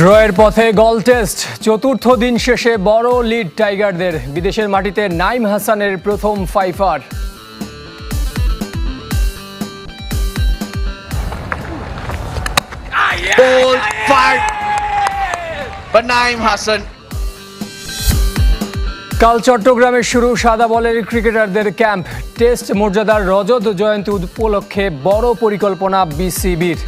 ড্রয়ের পথে গল টেস্ট চতুর্থ দিন শেষে বড় লিড টাইগারদের। বিদেশের মাটিতে নাইম হাসানের প্রথম fifer Ball fired. But Naim Hassan কাল চট্টগ্রামে শুরু সাদা বলের ক্রিকেটারদের ক্যাম্প। টেস্ট মর্যাদার রজত জয়ন্তী উপলক্ষে বড় পরিকল্পনা বিসিবির।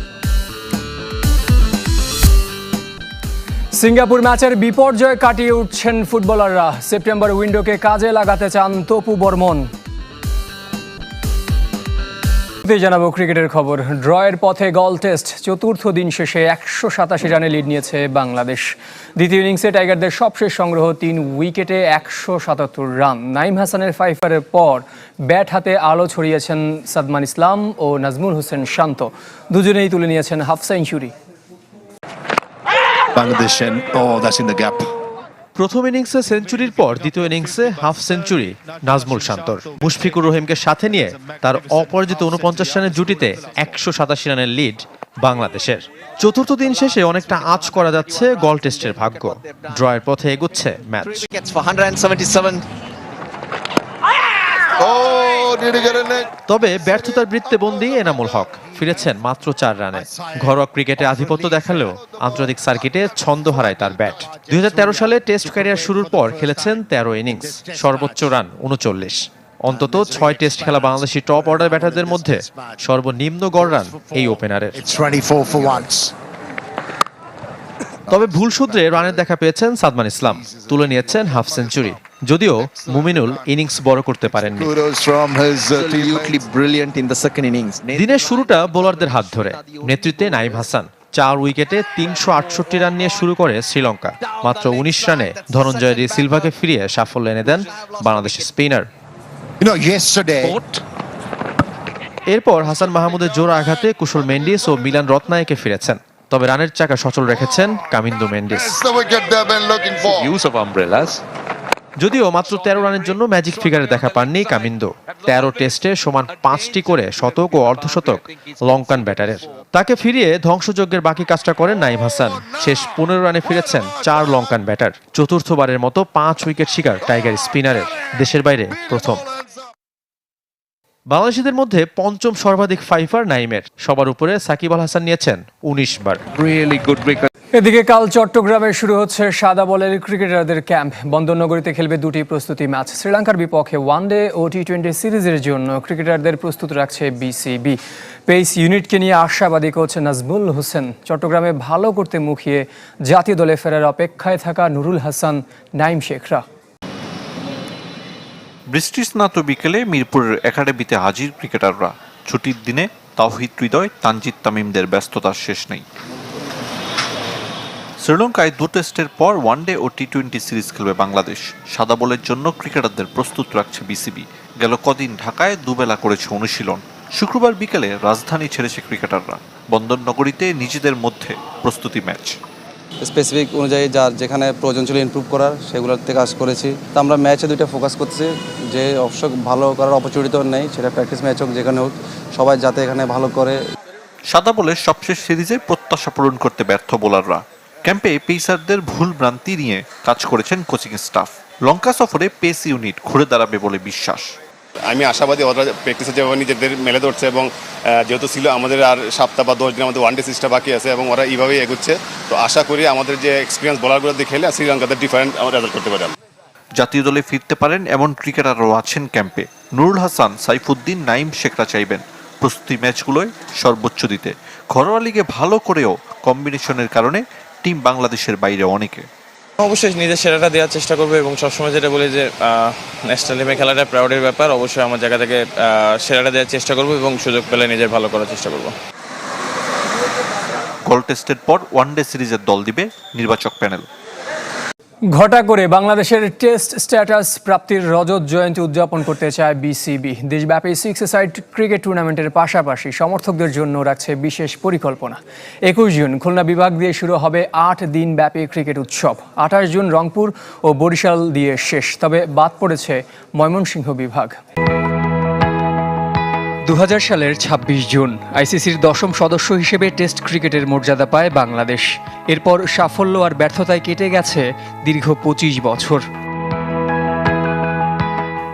সিঙ্গাপুর ম্যাচের বিপর্যয় কাটিয়ে উঠছেন ফুটবলাররা। সেপ্টেম্বর উইন্ডোকে কাজে লাগাতে চান তপু বর্মন। জানাব ক্রিকেটের খবর। ড্রয়ের পথে গল টেস্ট। চতুর্থ দিন শেষে একশো সাতাশি রানে লিড নিয়েছে বাংলাদেশ। দ্বিতীয় ইনিংসে টাইগারদের সবশেষ সংগ্রহ তিন উইকেটে একশো সাতাত্তর রান। নাইম হাসানের ফাইফারের পর ব্যাট হাতে আলো ছড়িয়েছেন সাদমান ইসলাম ও নাজমুল হোসেন শান্ত। দুজনেই তুলে নিয়েছেন হাফ সেঞ্চুরি। The প্রথম ইনিংসে সেঞ্চুরির পর দ্বিতীয় ইনিংসে হাফ সেঞ্চুরি নাজমুল শান্তর। মুশফিকুর রহিমকে সাথে নিয়ে তার অপরাজিত উনপঞ্চাশ রানের জুটিতে একশো সাতাশি রানের লিড বাংলাদেশের। চতুর্থ দিন শেষে অনেকটা আঁচ করা যাচ্ছে গল টেস্টের ভাগ্য। ড্রয়ের পথে এগুচ্ছে ম্যাচ। Wickets for 177. Oh? তবে ব্যর্থতার বৃত্তে বন্দী এনামুল হক। ফিরেছেন মাত্র চার রানে। ঘরোয়া ক্রিকেটে আধিপত্য দেখালেও আন্তর্জাতিক সার্কিটে ছন্দ হারায় তার ব্যাট। দুই হাজার তেরো সালে টেস্ট ক্যারিয়ার শুরুর পর খেলেছেন তেরো ইনিংস, সর্বোচ্চ রান উনচল্লিশ। অন্তত ছয় টেস্ট খেলা বাংলাদেশি টপ অর্ডার ব্যাটারদের মধ্যে সর্বনিম্ন গড় রান এই ওপেনারের। তবে ভুল সূত্রে রানের দেখা পেয়েছেন সাদমান ইসলাম। তুলে নিয়েছেন হাফ সেঞ্চুরি। যদিও মুমিনুল ইনিংস বড় করতে পারেননি। Uh. দিনের শুরুটা বোলারদের হাত ধরে। নেতৃত্বে নাইম হাসান। চার উইকেটে তিনশো আটষট্টি রান নিয়ে শুরু করে শ্রীলঙ্কা। মাত্র উনিশ রানে ধনঞ্জয় ডি সিলভাকে ফিরিয়ে সাফল্য এনে দেন বাংলাদেশের স্পিনার। এরপর হাসান মাহমুদের জোর আঘাতে কুশল মেন্ডিস ও মিলান রত্নায়কে ফিরেছেন। তবে রানের চাকা সচল রেখেছেন কামিন্দু মেন্ডিস. যদিও মাত্র তেরো রানের জন্য ম্যাজিক ফিগারে দেখা পাননি কামিন্দো। তেরো টেস্টে সমান পাঁচটি করে শতক ও অর্ধশতক লঙ্কান ব্যাটারের। তাকে ফিরিয়ে ধ্বংসযজ্ঞের বাকি কাজটা করেন নাইম হাসান। শেষ পনেরো রানে ফিরেছেন চার লঙ্কান ব্যাটার। চতুর্থবারের মতো পাঁচ উইকেট শিকার টাইগার স্পিনারের। দেশের বাইরে প্রথম। বাংলাদেশিদের মধ্যে পঞ্চম সর্বাধিক ফাইফার নাইমের। সবার উপরে সাকিব আল হাসান নিয়েছেন উনিশ বার। এদিকে কাল চট্টগ্রামে শুরু হচ্ছে সাদা বলের ক্রিকেটারদের ক্যাম্প। বন্দরনগরীতে খেলবে দুটি প্রস্তুতি ম্যাচ। শ্রীলঙ্কার বিপক্ষে ওয়ানডে ও টি টোয়েন্টি সিরিজের জন্য ক্রিকেটারদের প্রস্তুত রাখছে বিসিবি। পেস ইউনিটকে নিয়ে আশাবাদী কোচ নাজমুল হোসেন। চট্টগ্রামে ভালো করতে মুখিয়ে জাতীয় দলে ফেরার অপেক্ষায় থাকা নুরুল হাসান নাইম শেখরা। বৃষ্টিস্নাত বিকেলে মিরপুরের একাডেমিতে হাজির ক্রিকেটাররা। ছুটির দিনে তাওহিদ হৃদয়, তানজিদ তামিমদের ব্যস্ততার শেষ নেই। শ্রীলঙ্কায় দু টেস্টের পর ওয়ানডে ও টি টোয়েন্টি সিরিজ খেলবে বাংলাদেশ। সাদা বলের জন্য ক্রিকেটারদের প্রস্তুত রাখছে বিসিবি। গেল কদিন ঢাকায় দুবেলা করেছে অনুশীলন। শুক্রবার বিকেলে রাজধানী ছেড়েছে ক্রিকেটাররা। বন্দরনগরীতে নিজেদের মধ্যে প্রস্তুতি ম্যাচ। স্পেসিফিক অনুযায়ী যার যেখানে প্রয়োজন ছিল ইমপ্রুভ করার সেগুলোতে কাজ করেছি। তো আমরা ম্যাচে দুইটা ফোকাস করতেছি। যে অবশ্য ভালো করার অপরচুনিটি নেই সেটা প্র্যাকটিস ম্যাচ হোক যেখানে হোক সবাই যাতে এখানে ভালো করে সাদা বলের সবশেষ সিরিজে প্রত্যাশা পূরণ করতে ব্যর্থ বোলাররা। ক্যাম্পে পেসারদের ভুল ভ্রান্তি নিয়ে কাজ করেছেন কোচিং স্টাফ লঙ্কা সফরে পেস ইউনিট ঘুরে দাঁড়াবে বলে বিশ্বাস। আমি আশাবাদী ওরা প্র্যাকটিসে যেভাবে নিজেদের মেলে ধরছে এবং যেহেতু ছিল আমাদের আর সপ্তাহ বা দশ দিন আমাদের ওয়ান ডে সিরিজটা বাকি আছে এবং ওরা এইভাবেই এগুচ্ছে তো আশা করি আমাদের যে এক্সপিরিয়েন্স বলারগুলো দিয়ে খেলে শ্রীলঙ্কাতে ডিফারেন্ট আমরা রেজাল্ট করতে পারি জাতীয় দলে ফিরতে পারেন এমন ক্রিকেটারও আছেন ক্যাম্পে নুরুল হাসান সাইফুদ্দিন নাইম শেখরা চাইবেন প্রস্তুতি ম্যাচগুলোয় সর্বোচ্চ দিতে। ঘরোয়া লিগে ভালো করেও কম্বিনেশনের কারণে টিম বাংলাদেশের বাইরে অনেকে। অবশ্যই নিজের সেরাটা দেওয়ার চেষ্টা করব এবং সবসময় যেটা বলি যে ন্যাশনাল টিমে খেলাটা প্রাউডের ব্যাপার। অবশ্যই আমার জায়গা থেকে সেরাটা দেওয়ার চেষ্টা করব এবং সুযোগ পেলে নিজের ভালো করার চেষ্টা করব। গল টেস্টের পর ওয়ানডে সিরিজের দল দিবে নির্বাচক প্যানেল ঘটা করে বাংলাদেশের টেস্ট স্ট্যাটাস প্রাপ্তির রজত জয়ন্তী উদযাপন করতে চায় বিসিবি দেশব্যাপী সিক্স সাইড ক্রিকেট টুর্নামেন্টের পাশাপাশি সমর্থকদের জন্য রাখছে বিশেষ পরিকল্পনা। একুশ জুন খুলনা বিভাগ দিয়ে শুরু হবে আট দিন ব্যাপী ক্রিকেট উৎসব। আঠাশ জুন রংপুর ও বরিশাল দিয়ে শেষ। তবে বাদ পড়েছে ময়মনসিংহ বিভাগ। দু হাজার সালের ২৬ জুন আইসিসির দশম সদস্য হিসেবে টেস্ট ক্রিকেটের মর্যাদা পায় বাংলাদেশ। এরপর সাফল্য আর ব্যর্থতায় কেটে গেছে দীর্ঘ পঁচিশ বছর।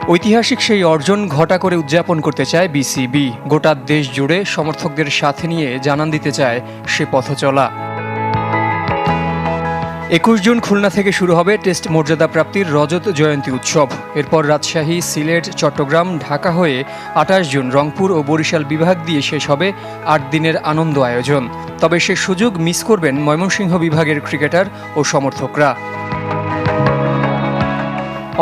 ঐতিহাসিক সেই অর্জন ঘটা করে উদযাপন করতে চায় বিসিবি। গোটা দেশ জুড়ে সমর্থকদের সাথে নিয়ে জানান দিতে চায় সে পথ চলা একুশ জুন খুলনা থেকে শুরু হবে টেস্ট মর্যাদা প্রাপ্তির রজত জয়ন্তী উৎসব। এরপর রাজশাহী, সিলেট, চট্টগ্রাম, ঢাকা হয়ে আঠাশ জুন রংপুর ও বরিশাল বিভাগ দিয়ে শেষ হবে আট দিনের আনন্দ আয়োজন। তবে সে সুযোগ মিস করবেন ময়মনসিংহ বিভাগের ক্রিকেটার ও সমর্থকরা।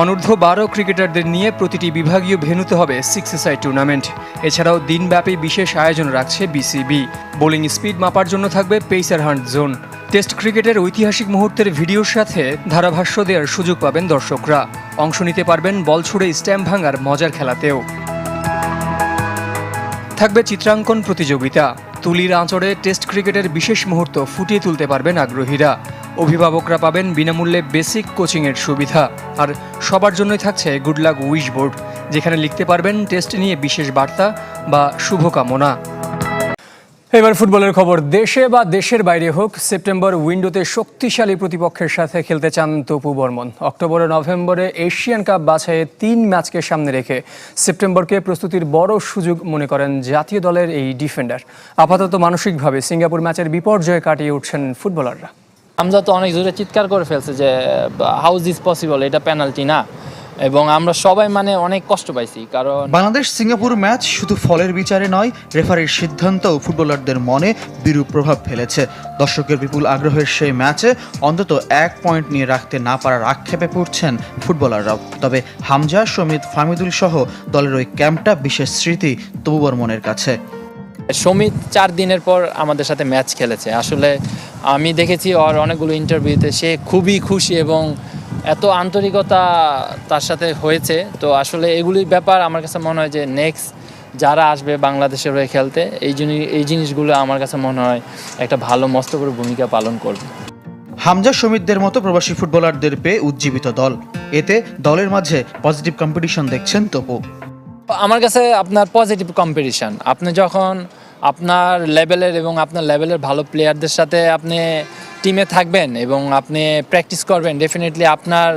অনূর্ধ্ব বারো ক্রিকেটারদের নিয়ে প্রতিটি বিভাগীয় ভেন্যুতে হবে সিক্স সাইড টুর্নামেন্ট। এছাড়াও দিনব্যাপী বিশেষ আয়োজন রাখছে বিসিবি। বোলিং স্পিড মাপার জন্য থাকবে পেসার হান্ট জোন। টেস্ট ক্রিকেটের ঐতিহাসিক মুহূর্তের ভিডিওর সাথে ধারাভাষ্য দেওয়ার সুযোগ পাবেন দর্শকরা। অংশ নিতে পারবেন বল ছুড়ে স্ট্যাম্প ভাঙার মজার খেলাতেও। থাকবে চিত্রাঙ্কন প্রতিযোগিতা। তুলির আঁচড়ে টেস্ট ক্রিকেটের বিশেষ মুহূর্ত ফুটিয়ে তুলতে পারবেন আগ্রহীরা। অভিভাবকরা পাবেন বিনামূল্যে বেসিক কোচিংয়ের সুবিধা। আর সবার জন্যই থাকছে গুড লাক উইশ বোর্ড, যেখানে লিখতে পারবেন টেস্ট নিয়ে বিশেষ বার্তা বা শুভকামনা। এবার ফুটবলের খবর। দেশে বা দেশের বাইরে হোক, সেপ্টেম্বর উইন্ডোতে শক্তিশালী প্রতিপক্ষের সাথে খেলতে চান তপু বর্মন। অক্টোবরে নভেম্বরে এশিয়ান কাপ বাছাইয়ে তিন ম্যাচকে সামনে রেখে সেপ্টেম্বরকে প্রস্তুতির বড় সুযোগ মনে করেন জাতীয় দলের এই ডিফেন্ডার। আপাতত মানসিকভাবে সিঙ্গাপুর ম্যাচের বিপর্যয় কাটিয়ে উঠছেন ফুটবলাররা। হামজা তো অনেক জোরে চিৎকার করে ফেলছে যে হাউস ইজ পসিবল এটা পেনাল্টি না। এবং আমরা সবাই মানে অনেক কষ্ট পাইছি কারণ বাংলাদেশ সিঙ্গাপুর ম্যাচ শুধু ফলের বিচারে নয় রেফারির সিদ্ধান্তও ফুটবলারদের মনে বিরূপ প্রভাব ফেলেছে। দর্শকের বিপুল আগ্রহের সেই ম্যাচে অন্তত এক পয়েন্ট নিয়ে রাখতে না পারার আক্ষেপে পড়ছেন ফুটবলাররাও। তবে হামজা সমিত ফামিদুল সহ দলের ওই ক্যাম্পটা বিশেষ স্মৃতি তবু বর্মনের কাছে। সমিত চার দিনের পর আমাদের সাথে ম্যাচ খেলেছে। আসলে আমি দেখেছি ওর অনেকগুলো ইন্টারভিউতে সে খুবই খুশি এবং এত আন্তরিকতা তার সাথে হয়েছে। তো আসলে এগুলির ব্যাপার আমার কাছে মনে হয় যে নেক্সট যারা আসবে বাংলাদেশের হয়ে খেলতে এই জিনিস এই জিনিসগুলো আমার কাছে মনে হয় একটা ভালো মস্ত করে ভূমিকা পালন করবে। হামজা সমিতদের মতো প্রবাসী ফুটবলারদের পেয়ে উজ্জীবিত দল। এতে দলের মাঝে পজিটিভ কম্পিটিশন দেখছেন তপু। আমার কাছে আপনার পজিটিভ কম্পিটিশন আপনি যখন আপনার লেভেলের এবং আপনার লেভেলের ভালো প্লেয়ারদের সাথে আপনি টিমে থাকবেন এবং আপনি প্র্যাকটিস করবেন ডেফিনেটলি আপনার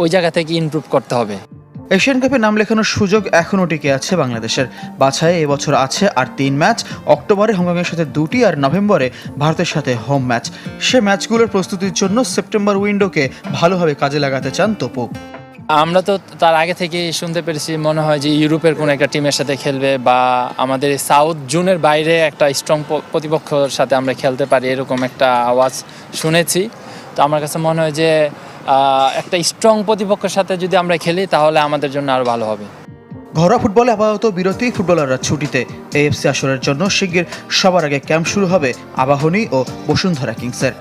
ওই জায়গা থেকে ইমপ্রুভ করতে হবে। এশিয়ান কাপে নাম লেখানোর সুযোগ এখনও টিকে আছে বাংলাদেশের। বাছাই এবছর আছে আর তিন ম্যাচ, অক্টোবরে হংকংয়ের সাথে দুটি আর নভেম্বরে ভারতের সাথে হোম ম্যাচ। সে ম্যাচগুলোর প্রস্তুতির জন্য সেপ্টেম্বর উইন্ডোকে ভালোভাবে কাজে লাগাতে চান তপু। আমরা তো তার আগে থেকেই শুনতে পেরেছি, মনে হয় যে ইউরোপের কোনো একটা টিমের সাথে খেলবে বা আমাদের সাউথ জোনের বাইরে একটা স্ট্রং প্রতিপক্ষর সাথে আমরা খেলতে পারি এরকম একটা আওয়াজ শুনেছি। তো আমার কাছে মনে হয় যে একটা স্ট্রং প্রতিপক্ষের সাথে যদি আমরা খেলি তাহলে আমাদের জন্য আরও ভালো হবে। ঘরোয়া ফুটবলে আপাতত বিরতি, ফুটবলাররা ছুটিতে এএফসি আসরের জন্য শিগগির সবার আগে ক্যাম্প শুরু হবে আবাহনী ও বসুন্ধরা কিংসের।